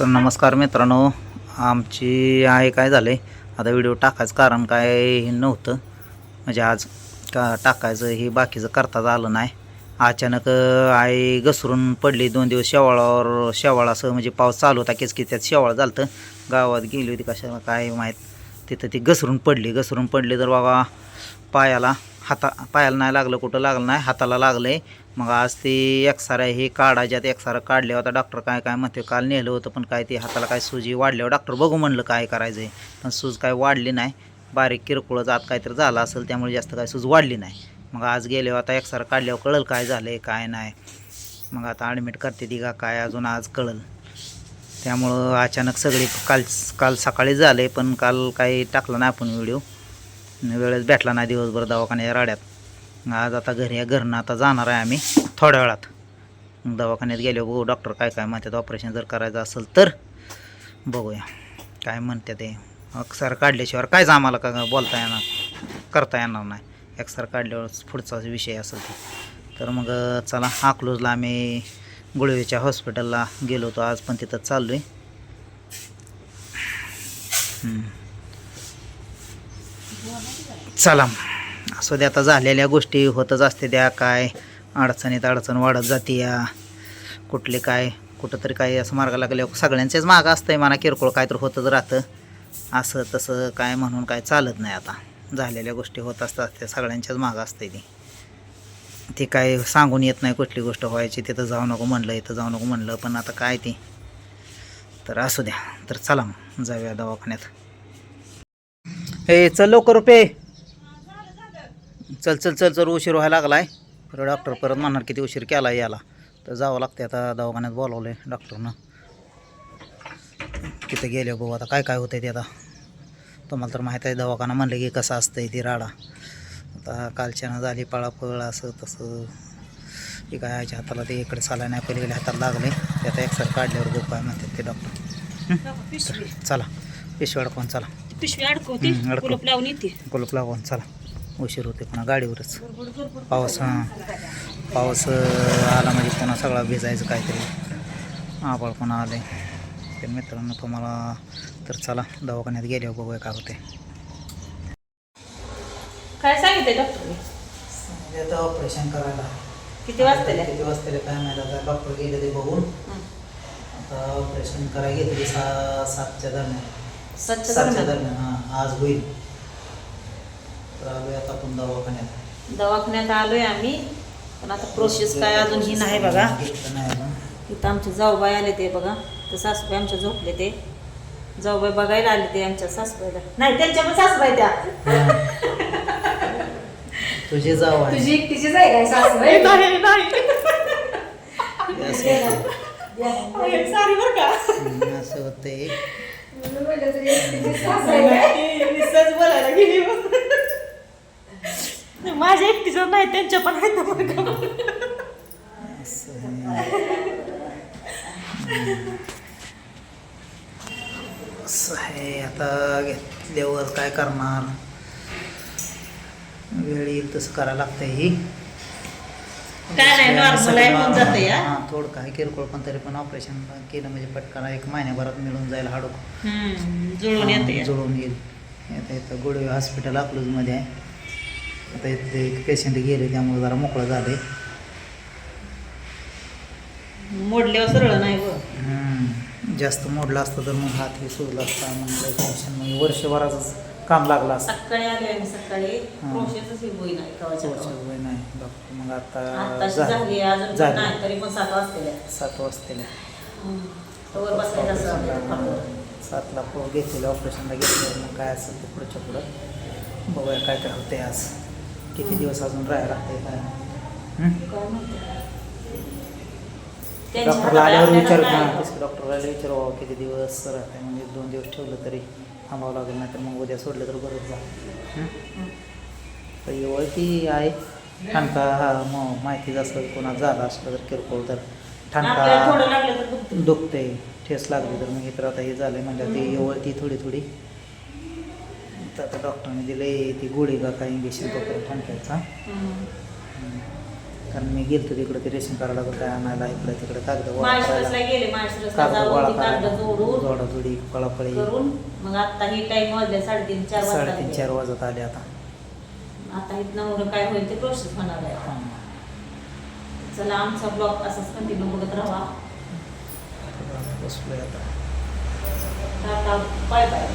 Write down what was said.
तर नमस्कार मित्रांनो आमची आहे काय झालं आहे आता व्हिडिओ टाकायचं कारण काय हे नव्हतं. म्हणजे आज का टाकायचं हे बाकीचं करताच आलं नाही. अचानक आई घसरून पडली दोन दिवस शेवाळावर शेवाळ असं म्हणजे पाऊस चालू होता केस की त्यात शेवाळ झालं गावात गेली होती कशाला काय माहीत. तिथं ती घसरून पडली घसरून पडली तर बाबा पायाला हाता पायाला नाही लागलं कुठं लागलं नाही हाताला लागलं आहे मग आज ते एक्सरा हे काढायच्यात एक्सारा काढले होता डॉक्टर काय काय म्हणते काल नेलं होतं पण काय ते हाताला काय सुजी वाढल्यावर डॉक्टर बघू म्हणलं काय करायचं आहे पण सूज काय वाढली नाही. बारीक किरकोळच आत काहीतरी झालं असेल त्यामुळे जास्त काय सूज वाढली नाही. मग आज गेले आता एक्सारा काढल्यावर कळलं काय झालं आहे काय नाही. मग आता ॲडमिट करते ती का काय अजून आज कळल. त्यामुळं अचानक सगळी काल काल सकाळी झाले पण काल काही टाकलं नाही आपण व्हिडिओ वेळेस भेटला नाही दिवसभर दवाखान्याच्या राड्यात. आज आता घरी आहे घरनं आता जाणार आहे आम्ही थोड्या वेळात. मग दवाखान्यात गेलो बघू डॉक्टर काय काय म्हणतात ऑपरेशन जर करायचं असेल तर बघूया. काय म्हणते ते? एक्सर काढल्याशिवाय कायच आम्हाला का बोलता येणार करता येणार नाही. एक्सर काढल्यावर पुढचा विषय असेल ते. तर मग चला अकलूजला आम्ही गुळवेच्या हॉस्पिटलला गेलो होतो. आज पण तिथं चाललो आहे चला असू दे आता झालेल्या गोष्टी होतच असते त्या. काय अडचणीत अडचण वाढत जाते या. कुठले काय कुठं तरी काही असं मार्ग लागल्यावर सगळ्यांचेच असतं असतंय म्हणा किरकोळ काय तर होतच राहतं. असं तसं काय म्हणून काय चालत नाही आता. झालेल्या गोष्टी होत असतात त्या सगळ्यांच्याच माग असते ती. ते काय सांगून येत नाही कुठली गोष्ट व्हायची तिथं जाऊ नको म्हणलं इथं जाऊ नको म्हणलं पण आता काय ते. तर असू द्या. तर चला मग जाऊया दवाखान्यात. हे चल लवकर रुपये चल चल चल चल उशीर व्हायला लागलाय. परत डॉक्टर परत म्हणणार किती उशीर केला याला. तर जावं लागते आता दवाखान्यात बोलावलं आहे डॉक्टरनं तिथं गेले भाऊ आता काय काय होतंय ते आता. तुम्हाला तर माहीत आहे दवाखाना म्हणलं की कसं असतंय ती राडा. आता कालच्यानं झाली पळापळ असं तसं. ते काय याच्या हाताला ते इकडे चालाय नाही पलीकडे हाताला लागले. ते आता एक्सर काढल्यावर बघू काय म्हणतात ते डॉक्टर चला पिशवी. अडकवून चला. पिशवी अडकवते हम्म, अडकव. कुलप लावून येते. कुलूप लावून चला. उशीर होते पुन्हा गाडीवरच. पाऊस हां. पाऊस अं, आला म्हणजे पुन्हा सगळा भिजायचं काहीतरी. आबाळ पुन्हा आले तर मित्रांनो तुम्हाला तर चला दवाखान्यात गेल्यावर बघूया काय होते काय सांगितलंय डॉक्टरने? आता ऑपरेशन करायला. किती वाजता किती वाजता काय माहिती आता. डॉक्टर गेले ते बघून. आता ऑपरेशन करायला घेतली सा सातच्या दरम्यान. सातच्या दरम्यान. दरम्यान हां आज होईल. तर आलोय आता आपण दवाखान्यात. दवाखान्यात आलोय आम्ही पण आता प्रोसेस काय अजून ही नाही बघा. घेतलं नाही अजून इथं आमचे जाऊबाई आले ते बघा. तर सासूबाई आमच्या झोपले ते. जाऊबाई बघायला आले ते आमच्या सासूबाईला. नाही त्यांच्या पण सासूबाई त्या. तुझे जाव आहे. तुझी एकटीचीच आहे काय सासूबाई? सारी बरं का हम्म, असं होतंय. बोलायला गेली माझ्या एकटीच नाही त्यांच्या पण आहेत आहे. आता घेतल्यावर काय करणार? वेळ येईल तसं करायला लागतंय ही. काय नाही नॉर्मल आहे होऊन जातं या. हां थोडं काय किरकोळ पण तरी पण ऑपरेशन केलं म्हणजे पटकन एक महिन्याभरात मिळून जाईल हम्म, जुळून येते जुळून येईल. आता इथं गुडवे हॉस्पिटल अकलूजमध्ये आहे. आता इथले एक पेशंट गेले त्यामुळे जरा मोकळं झाले मोडल्यावर सरळ नाही व. जास्त मोडला असतं तर मग हात हे सुजला असता मग टेन्शन म्हणजे वर्षभराचंच काम लागलं असतं सकाळी आले आम्ही सकाळी हा. ही नाही. वय मग आता आत्ताशी झालं. झाली अजून पण झाली. नाही तरी पण सात वाजते सात वाजतेला तवर बसायचं असं आपल्याला फाटलं. सातला पो घेतलेलं ऑपरेशनला घेतलं मग काय असेल ते पुढच्या पुढं बघूया काय काय होते आज किती दिवस अजून राहायला लागते काय हं? काय म्हणते? त्यांच्या डॉक्टरला आल्यावर विचार आपल्याला हां डॉक्टरला विचारू बाबा किती दिवस राहते म्हणजे दोन दिवस ठेवलं तरी थांबावं लागेल नाही तर मग उद्या सोडलं तर बरंच हं? एवढं ती आहे. ठणका हा मग माहितीच असेल कोणा झाला असलं तर किरकोळ तर ठणका दुखतं. ठेस लागली तर मग हे तर आता हे झालं म्हणजे ती ती थोडी थोडी. तर आता डॉक्टरने दिले ती गोळी का काय इंजेक्शन तो ठणकायचा. कारण मी गेलतो तिकडे ते रेशन कार्डाचं काय आणायला इकडे तिकडे कागद गोळा माळशिरसला करायला. गेले माळशिरसला कागद जाऊन गोळा ती कागद करायला. जोडून जोडाजोडी पळापळी करून मग आता ही टाइम वाजले साडेतीन चार वाजता साडेतीन चार वाजत आले आता. आता इथनं उडं काय होईल ते प्रोसेस होणार आहे. चला आमचा ब्लॉग असाच कंटिन्यू बघत राहा. बसलोय आता. Tata bye bye